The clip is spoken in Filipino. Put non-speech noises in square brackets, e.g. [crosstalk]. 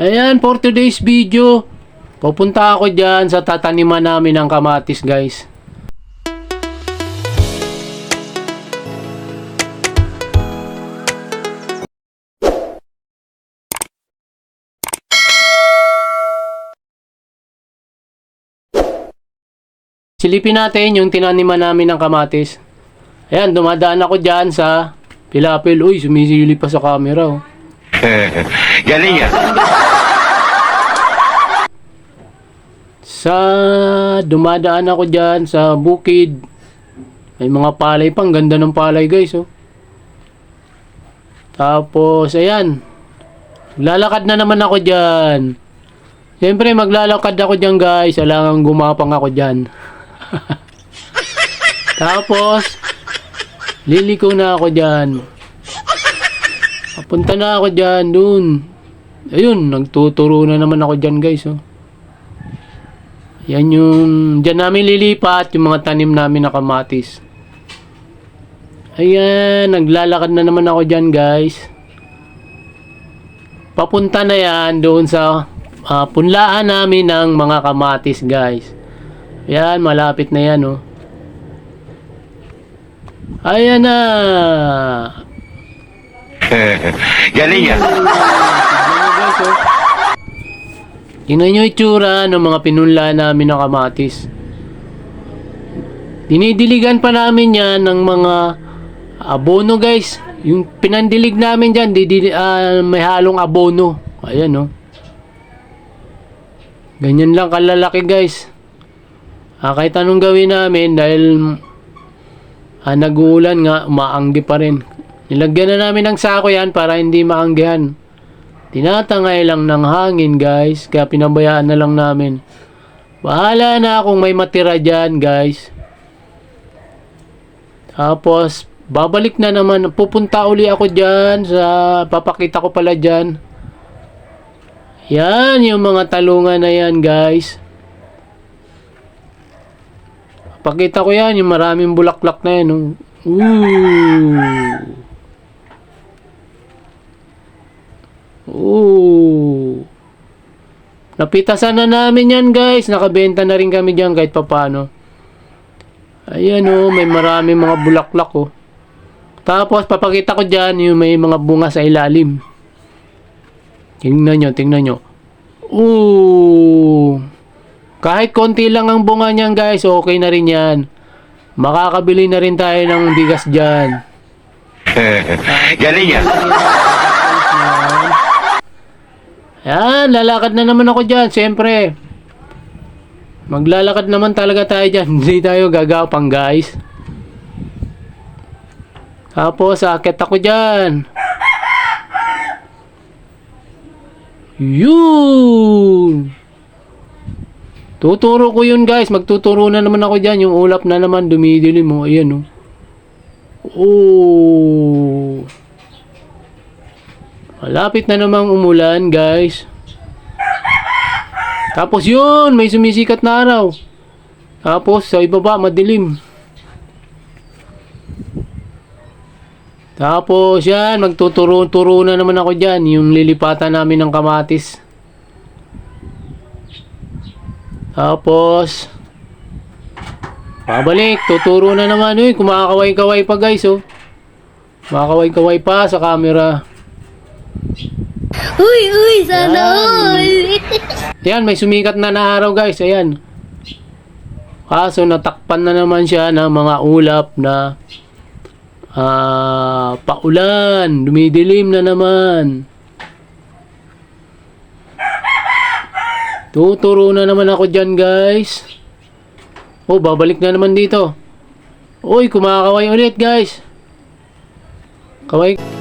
Ayan, for today's video, pupunta ako dyan sa tataniman namin ng kamatis guys. Silipin natin yung tinaniman namin ng kamatis. Ayan, dumadaan ako dyan sa Pilapil. Uy, sumisili pa sa camera. Oh. [laughs] Galing yan. Sa dumadaan ako dyan sa bukid. May mga palay pang ganda ng palay guys oh. Tapos ayan. Lalakad na naman ako dyan. Siyempre maglalakad ako dyan guys. Alangang gumapang ako dyan. [laughs] Tapos liliko na ako dyan. Papunta na ako dyan dun. Ayun, nagtuturo na naman ako dyan guys oh. Yan yung, dyan namin lilipat yung mga tanim namin na kamatis. Ayan, naglalakad na naman ako dyan guys. Papunta na yan doon sa ah, punlaan namin ng mga kamatis guys. Ayan, malapit na yan oh. Ayan na. [laughs] Galing yan. Guys, oh. Tingnan nyo itsura ng mga pinunla namin ng kamatis. Dinidiligan pa namin yan ng mga abono guys. Yung pinandilig namin dyan, didi, ah, may halong abono. Ayan oh. Ganyan lang kalalaki guys. Ah, kahit anong gawin namin dahil ah, nag-uulan nga, umaanggi pa rin. Nilagyan na namin ng sako yan para hindi maanggihan. Tinatangay lang ng hangin guys, kaya pinabayaan na lang namin. Bahala na kung may matira dyan guys. Tapos, babalik na naman. Pupunta uli ako dyan sa, papakita ko pala dyan. Yan, yung mga talungan na yan guys. Pakita ko yan, yung maraming bulaklak na yan. oh. Ooh. Ooh. Napitasan na namin yan guys. Nakabenta na rin kami dyan kahit papano. Ayan oh, may maraming mga bulaklak oh. Tapos papakita ko dyan yung may mga bunga sa ilalim. Tingnan nyo, tingnan nyo. Ooh. Kahit konti lang ang bunga niyan guys, okay na rin yan. Makakabili na rin tayo ng bigas dyan. [laughs] Galing yan. Yan, lalakad na naman ako dyan, siyempre. Maglalakad naman talaga tayo dyan. [laughs] Hindi tayo gagapang, guys. Tapos, akit ako dyan. Yun! Tuturo ko yun, guys. Magtuturo na naman ako dyan. Yung ulap na naman, dumidilim mo. Ayan, oh. Oh. Malapit na namang umulan, guys. Tapos yun, may sumisikat na araw. Tapos sa ibaba, madilim. Tapos yan, magtuturo-turo na naman ako dyan. Yung lilipatan namin ng kamatis. Tapos, pabalik, tuturo na naman. Uy, kumakaway-kaway pa guys, oh. Kumakaway-kaway pa sa camera. Uy, uy, sana all. [laughs] Ayan, may sumikat na na araw guys. Ayan. Kaso natakpan na naman siya ng mga ulap na ah paulan. Dumidilim na naman. Tuturo na naman ako dyan guys. Oh, babalik na naman dito. Uy, kumakaway ulit guys. Kaway.